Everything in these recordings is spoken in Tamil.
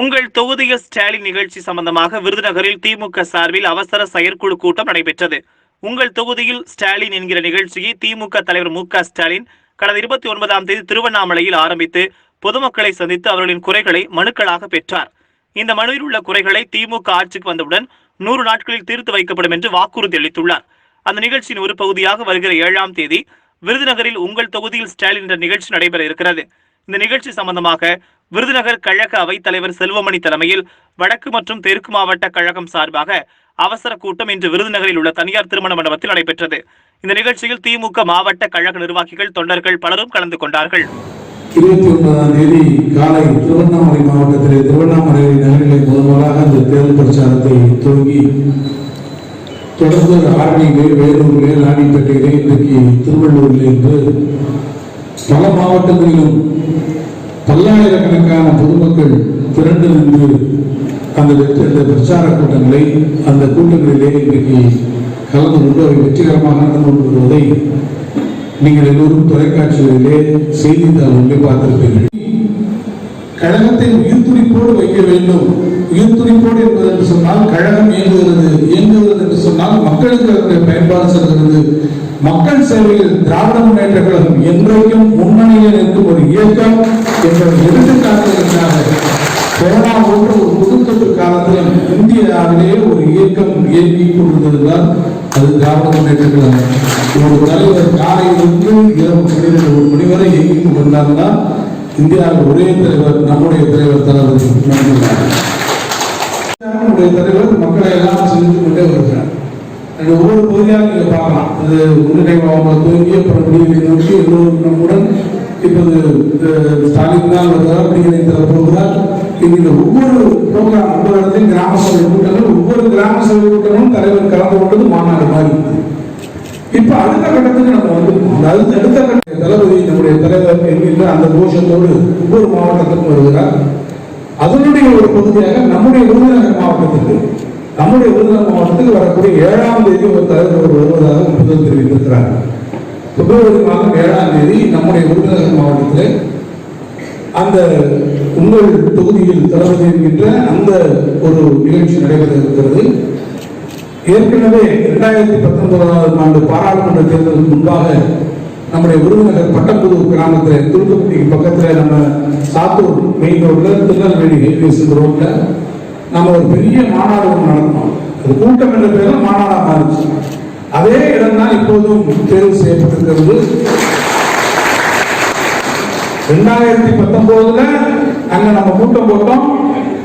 உங்கள் தொகுதியில் ஸ்டாலின் நிகழ்ச்சி சம்பந்தமாக விருதுநகரில் திமுக சார்பில் அவசர செயற்குழு கூட்டம் நடைபெற்றது. உங்கள் தொகுதியில் ஸ்டாலின் என்கிற நிகழ்ச்சியை திமுக தலைவர் மு க ஸ்டாலின் கடந்த இருபத்தி ஒன்பதாம் தேதி திருவண்ணாமலையில் ஆரம்பித்து பொதுமக்களை சந்தித்து அவர்களின் குறைகளை மனுக்களாக பெற்றார். இந்த மனுவில் உள்ள குறைகளை திமுக ஆட்சிக்கு வந்தவுடன் நூறு நாட்களில் தீர்த்து வைக்கப்படும் என்று வாக்குறுதி அளித்துள்ளார். அந்த நிகழ்ச்சியின் ஒரு பகுதியாக வருகிற ஏழாம் தேதி விருதுநகரில் உங்கள் தொகுதியில் ஸ்டாலின் என்ற நிகழ்ச்சி நடைபெற இருக்கிறது. இந்த நிகழ்ச்சி சம்பந்தமாக விருதுநகர் கழக அவைத் தலைவர் செல்வமணி தலைமையில் வடக்கு மற்றும் தெற்கு மாவட்ட கழகம் சார்பாக அவசர கூட்டம் இன்று விருதுநகரில் உள்ள தனியார் திருமண மண்டபத்தில் நடைபெற்றது. இந்த நிகழ்ச்சியில் திமுக மாவட்ட கழக நிர்வாகிகள் தொண்டர்கள் பலரும் கலந்து கொண்டார்கள். இருபத்தி ஒன்பதாம் தேதி காலை திருவண்ணாமலை மாவட்டத்திலே திருவண்ணாமலை நகரிலே முதல்வராக அந்த தேர்தல் பிரச்சாரத்தை துவங்கி தொடர்ந்து ஆரணியிலே வேலூரிலே ராணிப்பேட்டையிலே இன்றைக்கு திருவள்ளூரில் இருந்து பல மாவட்டங்களிலும் பல்லாயிரக்கணக்கான பொதுமக்கள் திரண்டு நின்று அந்த வெற்றி- அந்த பிரச்சார கூட்டங்களை அந்த கூட்டங்களிலே இன்றைக்கு கலந்து கொண்டு அவை வெற்றிகரமாக நடந்து கொண்டு வருவதை நீங்கள் எல்லோரும் தொலைக்காட்சிகளிலே செய்தித்தாள்களிலே பார்த்திருப்பீர்கள். கழகத்தை உயிர்த்துடிப்போடு வைக்க வேண்டும். உயிர்த்துடிப்போடு என்பது என்று சொன்னால் கழகம் இயங்குகிறது. இயங்குகிறது என்று சொன்னால் மக்களுக்கு அதனுடைய பயன்பாடு செல்கிறது. மக்கள் சேவையில் திராவிட முன்னேற்ற கழகம் என்றைக்கும் முன்னணியில் நிற்கும் ஒரு இயக்கம். என்பதை எடுத்துக்காட்டுவதற்காக கொரோனா போன்ற ஒரு புதுத்தொற்று காலத்தில் இந்தியாவிலே ஒரு இயக்கம் இயங்கிக் கொண்டிருந்தால் அது திராவிட முன்னேற்ற ஒரு தலைவர் காலையிலிருந்து இரவு பன்னிரண்டு ஒரு மணி வரை இயங்கிக் கொண்டிருந்தால்தான் இந்தியாவில் ஒரே தலைவர் நம்முடைய தலைவர் தளபதி நம்முடைய தலைவர் மக்களை எல்லாம் சென்று கொண்டே வருகிறார். அந்த ஒவ்வொரு பகுதியாக நீங்க பார்க்கலாம். இது முன்னிலை மாவட்டம் துவங்கி அப்புறம் விடியலை நோக்கி எல்லோரும் நம்முடன் இப்போது ஸ்டாலின் தான் வருகிறார் விடியலை தர போகிறார் இந்த ஒவ்வொரு ப்ரோக்ராம் ஒவ்வொரு இடத்தையும் கிராம சபை கூட்டங்கள் ஒவ்வொரு கிராம சபை கூட்டமும் தலைவர் கலந்து கொண்டது மாநாடு மாதிரி. இப்ப அடுத்த கட்டத்துக்கு நம்ம வந்து அடுத்த அடுத்த கட்ட தளபதி நம்முடைய தலைவர் என்கின்ற அந்த கோஷத்தோடு ஒவ்வொரு மாவட்டத்திற்கும் வருகிறார். அதனுடைய ஒரு பகுதியாக நம்முடைய விருதுநகர் மாவட்டத்துக்கு நம்முடைய விருதுநகர் மாவட்டத்துக்கு வரக்கூடிய ஏழாம் தேதி ஒரு தலைவர் வருவதாக முதல் தெரிவித்திருக்கிறார். பிப்ரவரி மாதம் ஏழாம் தேதி நம்முடைய விருதுநகர் மாவட்டத்தில் அந்த உங்கள் தொகுதியில் தளபதி என்கின்ற அந்த ஒரு நிகழ்ச்சி நடைபெற இருக்கிறது ஏற்கனவே இரண்டாயிரத்தி பத்தொன்பதாம் ஆண்டு பாராளுமன்ற தேர்தலுக்கு முன்பாக நம்முடைய விருதுநகர் பட்டப்புது கிராமத்தில் திருப்பதிக்கு பக்கத்தில் நம்ம சாத்தூர் மெயின் ரோட்டில் திருநெல்வேலி ஹைவேஸ் ரோட்டில் நம்ம ஒரு பெரிய மாநாடு ஒன்று நடத்தினோம். அது கூட்டம் என்ற பேரில் மாநாடாக மாறிச்சு. அதே இடம் தான் இப்போதும் தேர்வு செய்யப்பட்டிருக்கிறது. ரெண்டாயிரத்தி பத்தொன்பதுல அங்க நம்ம கூட்டம் போட்டோம்.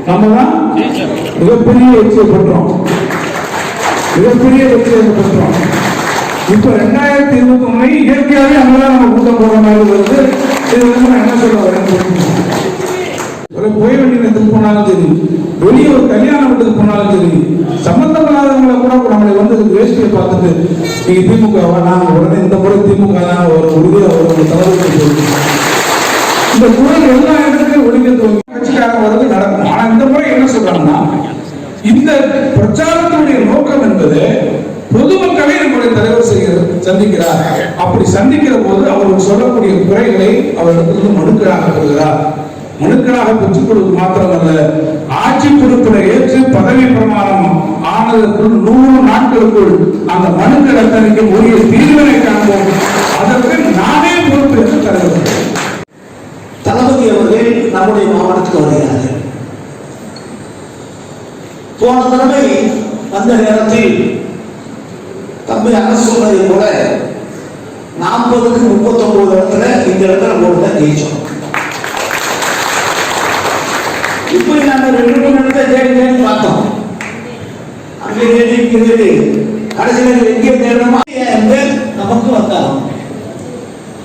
நம்ம தான் மிகப்பெரிய வெற்றியை பெற்றோம். மிகப்பெரிய வெற்றியை பெற்றோம். இப்ப ரெண்டாயிரத்தி இருபத்தி ஒண்ணு இயற்கையாவே அங்கதான் நம்ம கூட்டம் போடுற மாதிரி வருது. இது வந்து நான் என்ன சொல்ல வரேன்னு ஒரு கோயில் இடத்துக்கு போனாலும் சரி வெளியே ஒரு கல்யாண வீட்டுக்கு போனாலும் சரி சம்பந்தப்படாதவங்களை கூட நம்மளை வந்து வேஷ்டியை பார்த்துட்டு நீங்க திமுக வா நாங்க உடனே இந்த முறை திமுக தான் ஒரு உறுதியா ஒரு தவறு இந்த குரல் எல்லா இடத்துலையும் ஒழிக்க துவங்கி கட்சிக்காரங்க வரது நடக்கும். ஆனா இந்த முறை என்ன சொல்றாங்கன்னா இந்த பிரச்சாரத்தினுடைய நோக்கம் என்பது பொதுமக்களை நம்முடைய தலைவர் செய்ய சந்திக்கிறார். அப்படி சந்திக்கிற போது அவர்கள் சொல்லக்கூடிய குறைகளை அவரிடத்திலிருந்து மனுக்களாக பெறுகிறார். அணுக்களாக பெற்றுக் கொடுப்பது மாத்திரமல்ல ஆட்சி பொறுப்பினை ஏற்று பதவி பிரமாணம் ஆனதற்குள் நூறு நாட்களுக்குள் அந்த மனுக்கள் அத்தனைக்கு உரிய தீர்வினை காண்போம். அதற்கு நானே பொறுப்பு என்று தலைவர் தளபதி அவர்கள் நம்முடைய மாவட்டத்துக்கு வருகிறார்கள். போன தடவை அந்த நேரத்தில் தம்பி அரசு சொன்னதை போல நாற்பதுக்கு முப்பத்தொன்பது இடத்துல இந்த இடத்துல போட்டு தான் ஜெயிச்சோம். இப்படி நாங்க ரெண்டு மூணு இடத்த தேடி தேடி பார்த்தோம். அங்கே தேடி இங்கே தேடி. கடைசியில் எங்கே தேடணுமா அங்கே நமக்கு வந்தாலும்.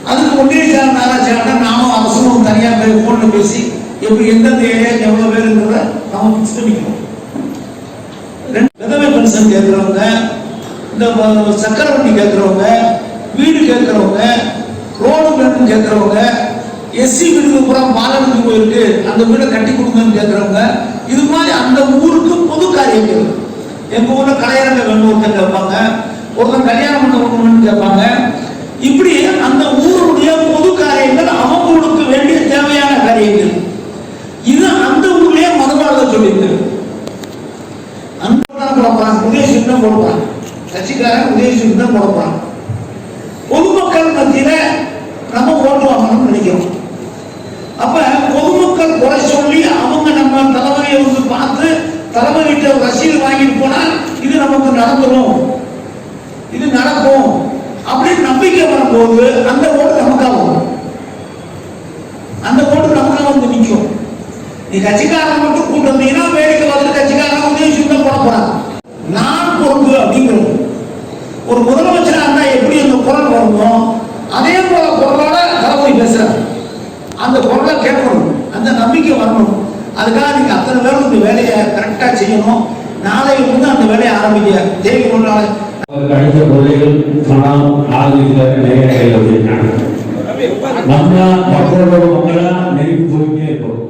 அதுக்கு ஒன்றிய செயலர் நாராஜாட்ட நாமும் அவசரம் தனியா போய் போன்ல பேசி எப்படி எந்தெந்த ஏரியா எவ்வளோ பேருங்கிறத நாம பிக்ஸ் ரெண்டு விதவை பென்ஷன் கேட்கிறவங்க இந்த வ- சக்கரை வண்டி கேட்கிறவங்க வீடு கேட்கிறவங்க ரோடு வேணும்னு கேட்கிறவங்க எஸ்சி வீடுக்கு பூரா பாலனுக்கு போயிருக்கு அந்த வீடை கட்டி கொடுங்கன்னு கேட்குறவங்க இது மாதிரி அந்த ஊருக்கு பொது காரியங்கள். எங்கள் ஊரில் கலையரங்க வேணும் ஒருத்தர் கேட்பாங்க ஒருத்தன் கல்யாணம் பண்ண ஒன்றுன்னு கேட்பாங்க இப்படி அந்த ஊருடைய பொது காரியங்கள் அவங்களுக்கு வேண்டிய தேவையான காரியங்கள். இது அந்த ஊர்லயே மதவாழ்க சொல்லியிருக்காரு அந்த குழப்பான் உதயசூர் தான் கொடுப்பான் கட்சிக்காரன் உதயசூர் தான் கொடுப்பான் பொதுமக்கள் மத்தியில நம்ம ஓட்டு வாங்கணும்னு நினைக்கிறோம். அப்ப பொதுமக்கள் குறை சொல்லி அவங்க நம்ம தலைவரையை வந்து பார்த்து தலைவர்கிட்ட ஒரு ரசீது வாங்கிட்டு போனா இது நமக்கு நடந்துடும் இது நடக்கும். அப்படின்னு நம்பிக்கை வரும்போது அந்த ஓட்டு நமக்காக வரும். அந்த ஓட்டு நமக்காக வந்து நிற்கும். நீ கட்சிக்காரன் மட்டும் கூட்டு வந்தீங்கன்னா வேடிக்கை பார்த்து கட்சிக்காரன் உதவி சுத்தம் போட போறான். நான் பொறுப்பு அப்படிங்கிறது. ஒரு முதலமைச்சராக இருந்தா எப்படி அந்த குரல் வருமோ அதே போல குரலோட அந்த குரலை கேட்கணும். அந்த நம்பிக்கை வரணும். அதுக்காக நீங்க அத்தனை பேரும் இந்த வேலையை கரெக்டா செய்யணும். நாளையில இருந்து அந்த வேலையை ஆரம்பிக்க தேதி ஒரு நாள் அவருக்கு அளித்த கொள்கைகள் பணம் கையில் வச்சிருக்காங்க நம்ம மக்களோட மக்களா நெருங்கி போயிட்டே இருக்கோம்